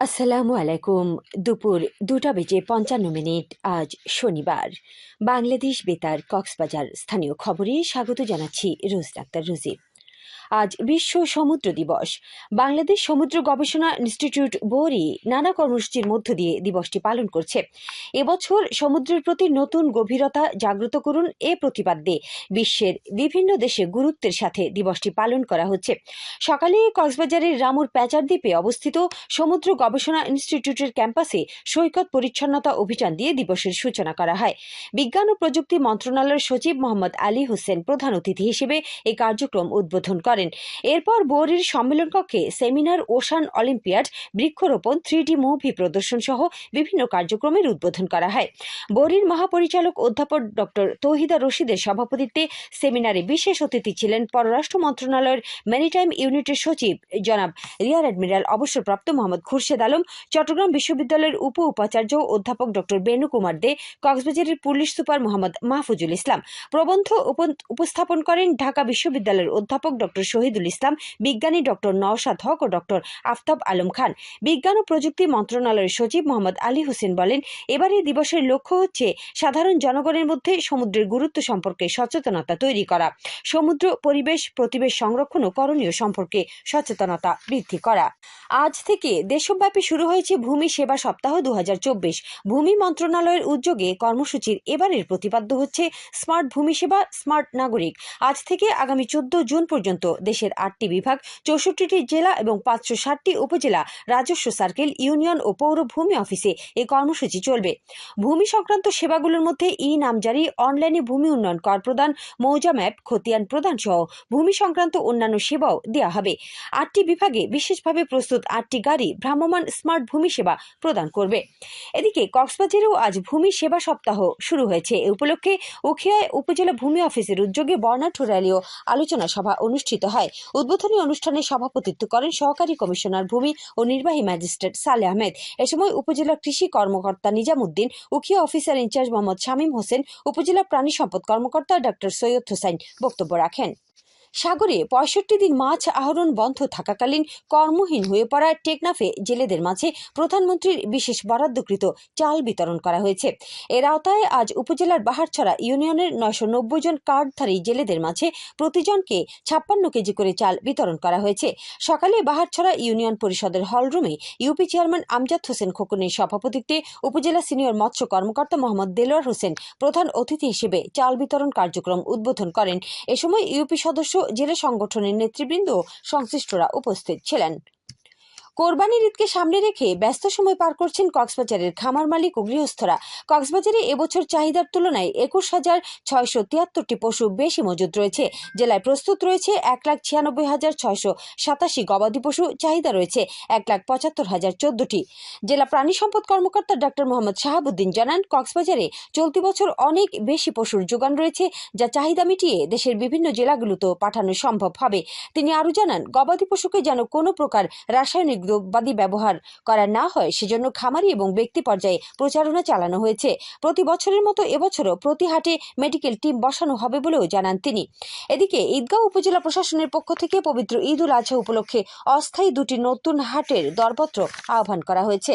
আসসালামু আলাইকুম। দুপুর দুটা বেজে পঞ্চান্ন মিনিট, আজ শনিবার। বাংলাদেশ বেতার কক্সবাজার স্থানীয় খবরে স্বাগত জানাচ্ছি রোজ ডাক্তার রোজি আজ বিশ্ব সমুদ্র দিবস। বাংলাদেশ সমুদ্র গবেষণা ইনস্টিটিউট বোরি নানা কর্মসূচির মধ্য দিয়ে দিবসটি পালন করছে। এবছর সমুদ্রের প্রতি নতুন গভীরতা জাগ্রত করুন এ প্রতিপাদ্যে বিশ্বের বিভিন্ন দেশে গুরুত্বের সাথে দিবসটি পালন করা হচ্ছে। সকালে কক্সবাজারের রামুর প্যাচার দ্বীপে অবস্থিত সমুদ্র গবেষণা ইনস্টিটিউটের ক্যাম্পাসে সৈকত পরিচ্ছন্নতা অভিযান দিয়ে দিবসের সূচনা করা হয়। বিজ্ঞান ও প্রযুক্তি মন্ত্রণালয়ের সচিব মোহাম্মদ আলী হোসেন প্রধান অতিথি হিসেবে এই কার্যক্রম উদ্বোধন করেন। এরপর বোরির সম্মেলন কক্ষে সেমিনার, ওশান অলিম্পিয়াড, বৃক্ষরোপণ থ্রি মুভি প্রদর্শন সহ বিভিন্ন কার্যক্রমের উদ্বোধন করা হয়। বোরির মহাপরিচালক অধ্যাপক ডক্টর তৌহিদা রশিদের সভাপতিত্বে সেমিনারে বিশেষ অতিথি ছিলেন পররাষ্ট্র মন্ত্রণালয়ের ম্যারিটাইম ইউনিটের সচিব জনাব রিয়ার অ্যাডমিরাল অবসরপ্রাপ্ত মোহাম্মদ খুরশেদ আলম, চট্টগ্রাম বিশ্ববিদ্যালয়ের উপ উপাচার্য অধ্যাপক ডক্টর বেনু কুমার দে, কক্সবাজারের পুলিশ সুপার মোহাম্মদ মাহফুজুল ইসলাম। প্রবন্ধ উপ- উপস্থাপন করেন ঢাকা বিশ্ববিদ্যালয়ের অধ্যাপক ডক্টর শহীদুল ইসলাম, বিজ্ঞানী ডক্টর নওশাদ হক ও ডক্টর আফতাব আলম খান। বিজ্ঞান ও প্রযুক্তি মন্ত্রণালয়ের সচিব মোহাম্মদ আলী হোসেন বলেন এবারে দিবসের লক্ষ্য হচ্ছে সাধারণ জনগণের মধ্যে সমুদ্রের গুরুত্ব সম্পর্কে সচেতনতা তৈরি করা, সমুদ্র পরিবেশ, প্রতিবেশ সংরক্ষণ ও করণীয় সম্পর্কে সচেতনতা বৃদ্ধি করা। আজ থেকে দেশব্যাপী শুরু হয়েছে ভূমি সেবা সপ্তাহ দু হাজার চব্বিশ। ভূমি মন্ত্রণালয়ের উদ্যোগে কর্মসূচির এবারের প্রতিপাদ্য হচ্ছে, স্মার্ট ভূমি সেবা, স্মার্ট নাগরিক। আজ থেকে আগামী চোদ্দ জুন পর্যন্ত দেশের আটটি বিভাগ, চৌষট্টিটি জেলা এবং পাঁচশো ষাটটি উপজেলা রাজস্ব সার্কেল, ইউনিয়ন ও পৌর ভূমি অফিসে এই কর্মসূচি চলবে। ভূমি সংক্রান্ত সেবাগুলোর মধ্যে ই নামজারি, অনলাইনে ভূমি উন্নয়ন কর প্রদান, মৌজা ম্যাপ, খতিয়ান প্রদান সহ ভূমি সংক্রান্ত অন্যান্য সেবাও দেওয়া হবে। আটটি বিভাগে বিশেষভাবে প্রস্তুত আটটি গাড়ি ভ্রাম্যমান স্মার্ট ভূমি সেবা প্রদান করবে। এদিকে কক্সবাজারেও আজ ভূমি সেবা সপ্তাহ শুরু হয়েছে। এ উপলক্ষে উখিয়ায় উপজেলা ভূমি অফিসের উদ্যোগে বর্ণাঢ্য র্যালি ও আলোচনা সভা অনুষ্ঠিত হয়। উদ্বোধনী অনুষ্ঠানে সভাপতিত্ব করেন সহকারী কমিশনার ভূমি ও নির্বাহী ম্যাজিস্ট্রেট সালে আহমেদ। এ সময় উপজেলা কৃষি কর্মকর্তা নিজামুদ্দিন উখিয়া অফিসার ইনচার্জ মোহাম্মদ শামীম হোসেন, উপজেলা প্রাণী সম্পদ কর্মকর্তা ডক্টর সৈয়দ হোসেন বক্তব্য রাখেন। সাগরে পঁয়ষট্টি দিন মাছ আহরণ বন্ধ থাকাকালীন কর্মহীন হয়ে পড়া টেকনাফে জেলেদের মাঝে প্রধানমন্ত্রীর বিশেষ বরাদ্দকৃত চাল বিতরণ করা হয়েছে। এর আওতায় আজ উপজেলার বাহারছড়া ইউনিয়নের নয়শো নব্বই জন কার্ডধারী জেলেদের মাঝে প্রতিজনকে ছাপ্পান্ন কেজি করে চাল বিতরণ করা হয়েছে। সকালে বাহারছড়া ইউনিয়ন পরিষদের হলরুমে U P chairman Amjad Hossain খোকনের সভাপতিত্বে উপজেলা সিনিয়র মৎস্য কর্মকর্তা মোহাম্মদ দেলোয়ার হোসেন প্রধান অতিথি হিসেবে চাল বিতরণ কার্যক্রম উদ্বোধন করেন। এ সময় ইউপি সদস্য জেলা সংগঠনের নেতৃবৃন্দ সংশ্লিষ্টরা উপস্থিত ছিলেন। কোরবানির ঈদকে সামনে রেখে ব্যস্ত সময় পার করছেন কক্সবাজারের খামার মালিক ও গৃহস্থরা। কক্সবাজারে এবছর চাহিদার তুলনায় একুশ হাজার ছয়শো তিয়াত্তরটি পশু বেশি মজুদ রয়েছে। জেলায় প্রস্তুত রয়েছে এক লাখ ছিয়ানব্বই হাজার ছয়শো সাতাশি গবাদি পশু চাহিদা রয়েছে, এক লাখ পঁচাত্তর হাজার চোদ্দটি। জেলা প্রাণী সম্পদ কর্মকর্তা ডক্টর মোহাম্মদ শাহাবুদ্দিন জানান, কক্সবাজারে চলতি বছর অনেক বেশি পশুর যোগান রয়েছে, যা চাহিদা মিটিয়ে দেশের বিভিন্ন জেলাগুলোতেও পাঠানো সম্ভব হবে। তিনি আরও জানান, গবাদি পশুকে যেন কোনো প্রকার রাসায়নিক দ্রব্যাদি ব্যবহার করা না হয়, সেজন্য খামারি এবং ব্যক্তি পর্যায়ে প্রচারণা চালানো হয়েছে। প্রতি বছরের মতো এবছরও প্রতি হাটে মেডিকেল টিম বসানো হবে বলেও জানান তিনি। এদিকে ঈদগাঁও উপজেলা প্রশাসনের পক্ষ থেকে পবিত্র ঈদ উল আজহা উপলক্ষে অস্থায়ী দুটি নতুন হাটের দরপত্র আহ্বান করা হয়েছে।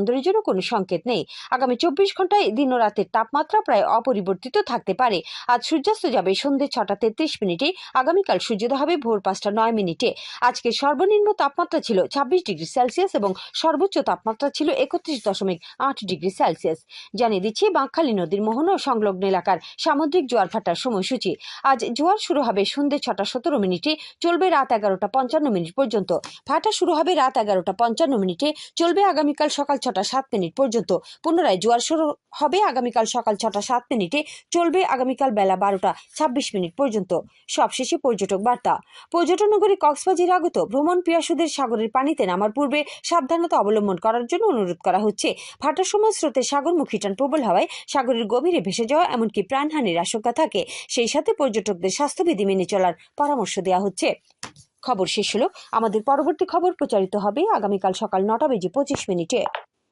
বন্দরের জন্য কোনো সংকেত নেই। আগামী চব্বিশ ঘন্টায় দিন রাতের তাপমাত্রা প্রায় অপরিবর্তিত থাকতে পারে। আজ সূর্যাস্ত যাবে সন্ধ্যে ছটা তেত্রিশ মিনিটে, আগামীকাল সূর্যোদয় হবে ভোর পাঁচটা নয় মিনিটে। আজকে সর্বনিম্ন তাপমাত্রা ছিল ছাব্বিশ ডিগ্রি সেলসিয়াস এবং সর্বোচ্চ তাপমাত্রা ছিল একত্রিশ দশমিক আট ডিগ্রি সেলসিয়াস। জানিয়ে দিচ্ছি, বাঁকখালী নদীর মোহনা ও সংলগ্ন এলাকার সামুদ্রিক জোয়ার ভাটার সময়সূচি। আজ জোয়ার শুরু হবে সন্ধ্যে ছটা সতেরো মিনিটে, চলবে রাত এগারোটা পঞ্চান্ন মিনিট পর্যন্ত। ভাটা শুরু হবে রাত এগারোটা পঞ্চান্ন মিনিটে, চলবে আগামীকাল সকাল ছটা সাত মিনিট পর্যন্ত। পুনরায় জোয়ার শুরু হবে আগামীকাল সকাল ছটা সাত মিনিটে, চলবে আগামীকাল বেলা বারোটা ছাব্বিশ মিনিট পর্যন্ত। সবশেষে পর্যটক বার্তা। পর্যটন নগরী কক্সবাজার আগত ভ্রমণ পিয়াসুদের সাগরের পানিতে নামার পূর্বে সাবধানতা অবলম্বন করার জন্য অনুরোধ করা হচ্ছে। ভাটার সময় স্রোতের সাগরমুখী টান প্রবল হওয়ায় সাগরের গভীরে ভেসে যাওয়া এমনকি প্রাণহানির আশঙ্কা থাকে। সেই সাথে পর্যটকদের স্বাস্থ্যবিধি মেনে চলার পরামর্শ দেওয়া হচ্ছে। খবর শেষ হলো। আমাদের পরবর্তী খবর প্রচারিত হবে আগামীকাল সকাল নটা বেজে পঁচিশ মিনিটে।